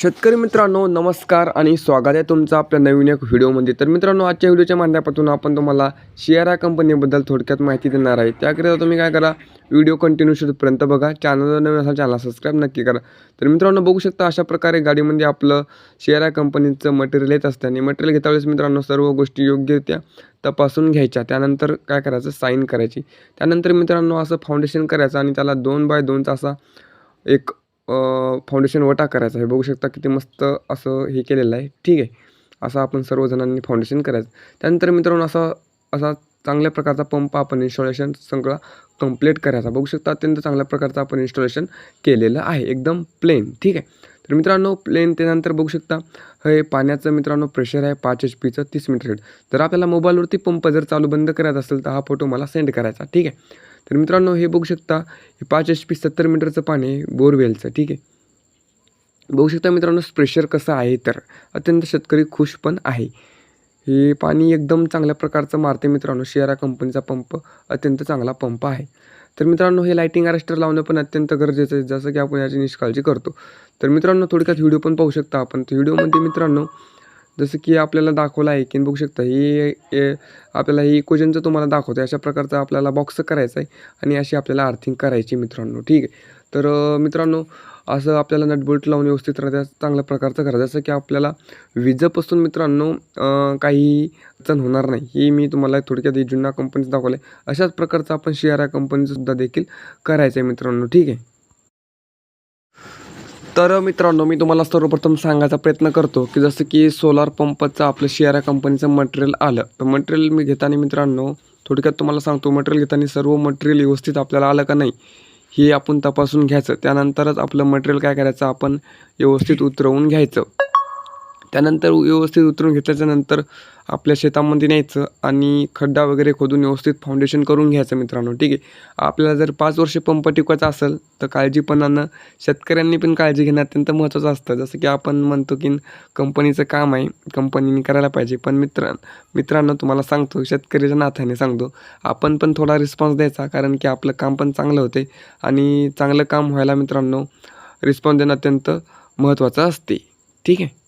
शेतकरी मित्रांनो नमस्कार आणि स्वागत आहे तुमचं आपल्या नवीन एक व्हिडिओमध्ये. तर मित्रांनो आजच्या व्हिडिओच्या माध्यमातून आपण तुम्हाला शेअर कंपनीबद्दल थोडक्यात माहिती देणार आहे. त्याकरिता तुम्ही काय करा व्हिडिओ कंटिन्यू शेवटपर्यंत बघा. चॅनल नवीन असाल चॅनल सबस्क्राईब नक्की करा. तर मित्रांनो बघू शकता अशा प्रकारे गाडीमध्ये आपलं शेअर कंपनीचं मटेरियल येत असतं. आणि मटेरियल घेता वेळेस मित्रांनो सर्व गोष्टी योग्यरित्या तपासून घ्यायच्या. त्यानंतर काय करायचं? साईन करायची. त्यानंतर मित्रांनो असं फाउंडेशन करायचं आणि त्याला दोन बाय दोनचा असा एक फाउंडेशन वटा करायचा. आहे बघू शकता किती मस्त असं हे केलेलं आहे. ठीक आहे. असं आपण सर्वजणांनी फाउंडेशन करायचं. त्यानंतर मित्रांनो असा असा चांगल्या प्रकारचा पंप आपण इन्स्टॉलेशन सगळा कंप्लीट करायचा. बघू शकता अत्यंत चांगल्या प्रकारचं आपण इन्स्टॉलेशन केलेलं आहे. एकदम प्लेन ठीक आहे. तर मित्रांनो प्लेन त्यानंतर बघू शकता. हे पाण्याचं मित्रांनो प्रेशर आहे पाच एच पीचं तीस मीटर हेड जर आपल्याला मोबाईलवरती पंप जर चालू बंद करायचा असेल तर हा फोटो मला सेंड करायचा. ठीक आहे. तर मित्रांनो हे बघू शकता हे पाच एच पी सत्तर मीटरचं पाणी आहे बोरवेलचं ठीक आहे. बघू शकता मित्रांनो प्रेशर कसं आहे तर अत्यंत शेतकरी खुश पण आहे. हे पाणी एकदम चांगल्या प्रकारचं मारते मित्रांनो शेरा कंपनीचा पंप अत्यंत चांगला पंप आहे. तर मित्रांनो हे लायटिंग अरेस्टर लावणं पण अत्यंत गरजेचं आहे जसं की आपण याची निष्काळजी करतो. तर मित्रांनो थोडक्यात व्हिडिओ पण पाहू शकता आपण. तर व्हिडिओमध्ये मित्रांनो जसं की आपल्याला दाखवलं आहे की बघू शकता ही आपल्याला ही इक्वेजनचं तुम्हाला दाखवतं अशा प्रकारचं आपल्याला बॉक्स करायचं आहे आणि अशी आपल्याला आर्थिंग करायची मित्रांनो ठीक आहे. तर मित्रांनो असं आपल्याला नटबोल्ट लावून व्यवस्थित राहत्या चांगल्या प्रकारचं करायचं जसं की आपल्याला विजेपासून मित्रांनो काही अडचण होणार नाही ही मी तुम्हाला थोडक्यात जुन्या कंपनीचं दाखवलं आहे अशाच प्रकारचं आपण शेअर कंपनीचं सुद्धा देखील करायचं आहे मित्रांनो ठीक आहे. तर मित्रांनो मी तुम्हाला सर्वप्रथम सांगायचा प्रयत्न करतो की जसं की सोलार पंपचं आपलं शेअरा कंपनीचं मटेरियल आलं तर मटेरियल मी घेताना मित्रांनो थोडक्यात तुम्हाला सांगतो मटेरियल घेताना सर्व मटेरियल व्यवस्थित आपल्याला आलं का नाही हे आपण तपासून घ्यायचं. त्यानंतरच आपलं मटेरियल काय करायचं? आपण व्यवस्थित उतरवून घ्यायचं. त्यानंतर व्यवस्थित उतरून घेतल्याच्या नंतर आपल्या शेतामध्ये न्यायचं आणि खड्डा वगैरे खोदून व्यवस्थित फाउंडेशन करून घ्यायचं मित्रांनो ठीक आहे? आपल्याला जर पाच वर्ष पंप टिकवायचा असेल तर काळजीपणानं शेतकऱ्यांनी पण काळजी घेणं अत्यंत महत्त्वाचं असतं. जसं की आपण म्हणतो की कंपनीचं काम आहे कंपनीने करायला पाहिजे. पण मित्र मित्रांनो तुम्हाला सांगतो शेतकऱ्याच्या नाथाने सांगतो आपण पण थोडा रिस्पॉन्स द्यायचा कारण की आपलं काम पण चांगलं होते आणि चांगलं काम व्हायला मित्रांनो रिस्पॉन्स देणं अत्यंत महत्त्वाचं असते. ठीक आहे?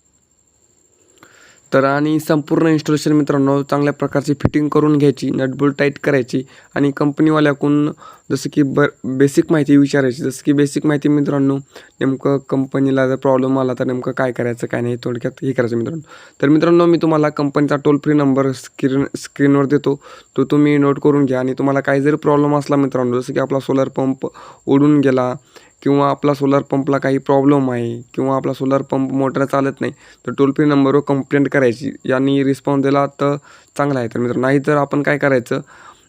तर आणि संपूर्ण इन्स्टॉलेशन मित्रांनो चांगल्या प्रकारची फिटिंग करून घ्यायची नटबोल्ट टाईट करायची आणि कंपनीवाल्याकडून जसं की ब बेसिक माहिती विचारायची. जसं की बेसिक माहिती मित्रांनो नेमकं कंपनीला जर प्रॉब्लेम आला तर नेमकं काय करायचं काय नाही थोडक्यात हे करायचं मित्रांनो. तर मित्रांनो मी तुम्हाला कंपनीचा टोल फ्री नंबर स्क्रीन स्क्रीनवर देतो. तो तुम्ही नोट करून घ्या आणि तुम्हाला काही जरी प्रॉब्लेम असला मित्रांनो जसं की आपला सोलर पंप उडून गेला किंवा आपला सोलार पंपला काही प्रॉब्लेम आहे किंवा आपला सोलार पंप मोटर चालत नाही तर टोल फ्री नंबरवर कंप्लेंट करायची. यांनी रिस्पॉन्स दिला तर चांगला आहे. तर मित्र नाही तर आपण काय करायचं?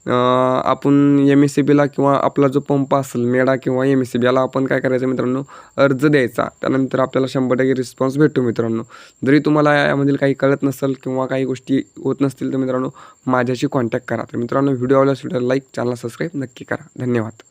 आपण एम एस सी बीला किंवा आपला जो पंप असेल मेडा किंवा एम एस सी बी याला आपण काय करायचं मित्रांनो? अर्ज द्यायचा. त्यानंतर आपल्याला शंभर टक्के रिस्पॉन्स भेटतो मित्रांनो. जरी तुम्हाला यामधील काही कळत नसेल किंवा काही गोष्टी होत नसतील तर मित्रांनो माझ्याशी कॉन्टॅक्ट करा. तर मित्रांनो व्हिडिओ आवडल्यास व्हिडिओ लाईक चॅनल सबस्क्राईब नक्की करा. धन्यवाद.